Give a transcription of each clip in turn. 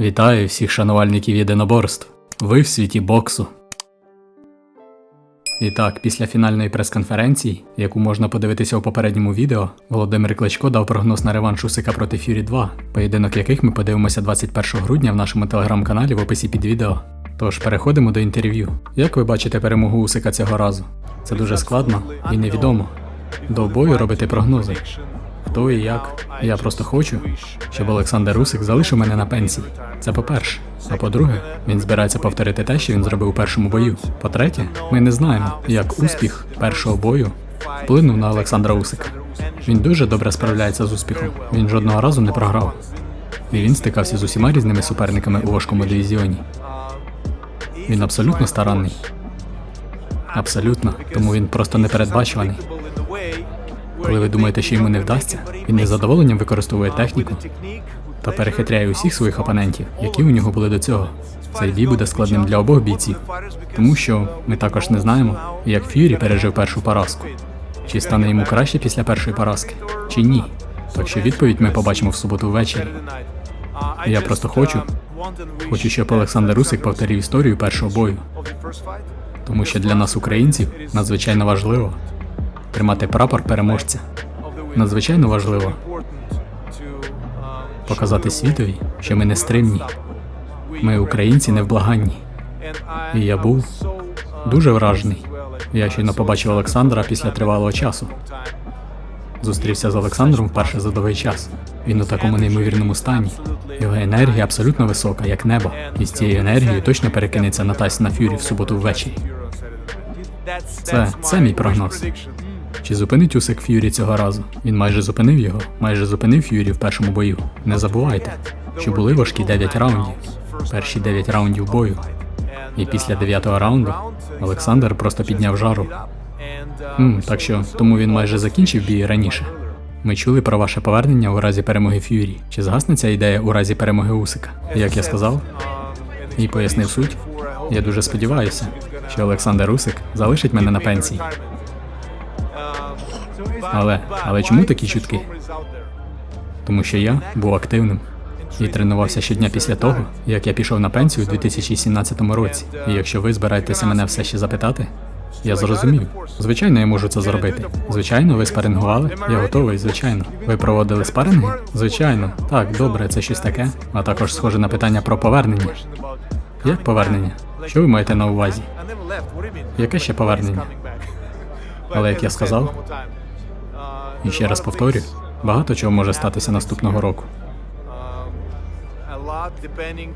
Вітаю всіх шанувальників єдиноборств. Ви в світі боксу. І так, після фінальної прес-конференції, яку можна подивитися у попередньому відео, Володимир Кличко дав прогноз на реванш Усика проти Фюрі 2, поєдинок яких ми подивимося 21 грудня в нашому телеграм-каналі в описі під відео. Тож переходимо до інтерв'ю. Як ви бачите перемогу Усика цього разу? Це дуже складно і невідомо. До бою робити прогнози. Хто і як. Я просто хочу, щоб Олександр Усик залишив мене на пенсії. Це по-перше. А по-друге, він збирається повторити те, що він зробив у першому бою. По-третє, ми не знаємо, як успіх першого бою вплинув на Олександра Усика. Він дуже добре справляється з успіхом. Він жодного разу не програв. І він стикався з усіма різними суперниками у важкому дивізіоні. Він абсолютно старанний. Абсолютно, тому він просто непередбачуваний. Коли ви думаєте, що йому не вдасться, він із задоволенням використовує техніку та перехитряє усіх своїх опонентів, які у нього були до цього. Цей бій буде складним для обох бійців, тому що ми також не знаємо, як Ф'юрі пережив першу поразку. Чи стане йому краще після першої поразки, чи ні. Так що відповідь ми побачимо в суботу ввечері. Я просто хочу, Хочу, щоб Олександр Усик повторив історію першого бою, тому що для нас, українців, надзвичайно важливо тримати прапор переможця. Надзвичайно важливо показати світові, що ми не стримні. Ми, українці, невблаганні. І я був Дуже вражений. Я щойно побачив Олександра після тривалого часу. Зустрівся з Олександром вперше за довгий час. Він у такому неймовірному стані. Його енергія абсолютно висока, як небо. І з цією енергією точно перекинеться на Тайсона Фюрі в суботу ввечері. Це, це мій прогноз. Чи зупинить Усик Ф'юрі цього разу? Він майже зупинив його, майже зупинив Ф'юрі в першому бою. Не забувайте, що були важкі 9 раундів. Перші 9 раундів бою. І після 9-го раунду Олександр просто підняв жару. М, так що тому він майже закінчив бій раніше. Ми чули про ваше повернення у разі перемоги Ф'юрі. Чи згасне ця ідея у разі перемоги Усика? Як я сказав, і пояснив суть, я дуже сподіваюся, що Олександр Усик залишить мене на пенсії. Але, але чому такі чутки? Тому що я був активним і тренувався щодня після того, як я пішов на пенсію у 2017 році. І якщо ви збираєтеся мене все ще запитати, я зрозумів. Звичайно, я можу це зробити. Звичайно, ви спарингували? Я готовий, звичайно. Ви проводили спаринги? Звичайно. Так, добре, це щось таке. А також схоже на питання про повернення. Як повернення? Що ви маєте на увазі? Яке ще повернення? Але як я сказав, і ще раз повторю, багато чого може статися наступного року.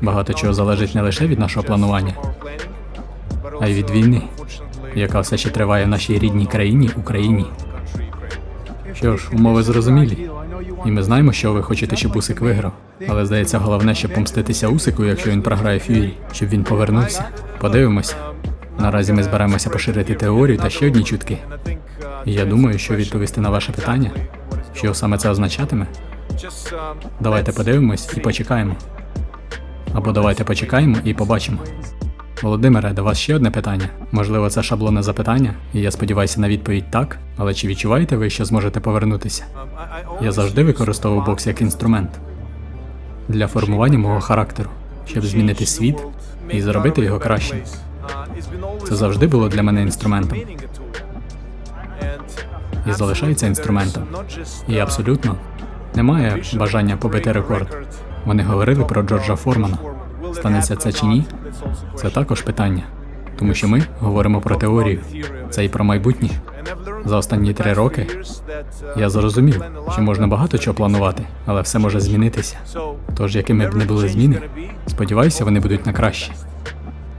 Багато чого залежить не лише від нашого планування, а й від війни, яка все ще триває в нашій рідній країні Україні. Що ж, умови зрозумілі. І ми знаємо, що ви хочете, щоб Усик виграв. Але здається, головне, щоб помститися Усику, якщо він програє Фюрі, щоб він повернувся. Подивимося. Наразі ми збираємося поширити теорію та ще одні чутки. Я думаю, що відповісти на ваше питання, що саме це означатиме, давайте подивимось і почекаємо. Або давайте почекаємо і побачимо. Володимире, до вас ще одне питання. Можливо, це шаблонне запитання, і я сподіваюся на відповідь так. Але чи відчуваєте ви, що зможете повернутися? Я завжди використовував бокс як інструмент для формування мого характеру, щоб змінити світ і зробити його кращим. Це завжди було для мене інструментом і залишається інструментом. І абсолютно немає бажання побити рекорд. Вони говорили про Джорджа Формана. Станеться це чи ні? Це також питання, тому що ми говоримо про теорію. Це і про майбутнє. За останні три роки я зрозумів, що можна багато чого планувати, але все може змінитися. Тож, якими б не були зміни, сподіваюся, вони будуть на краще.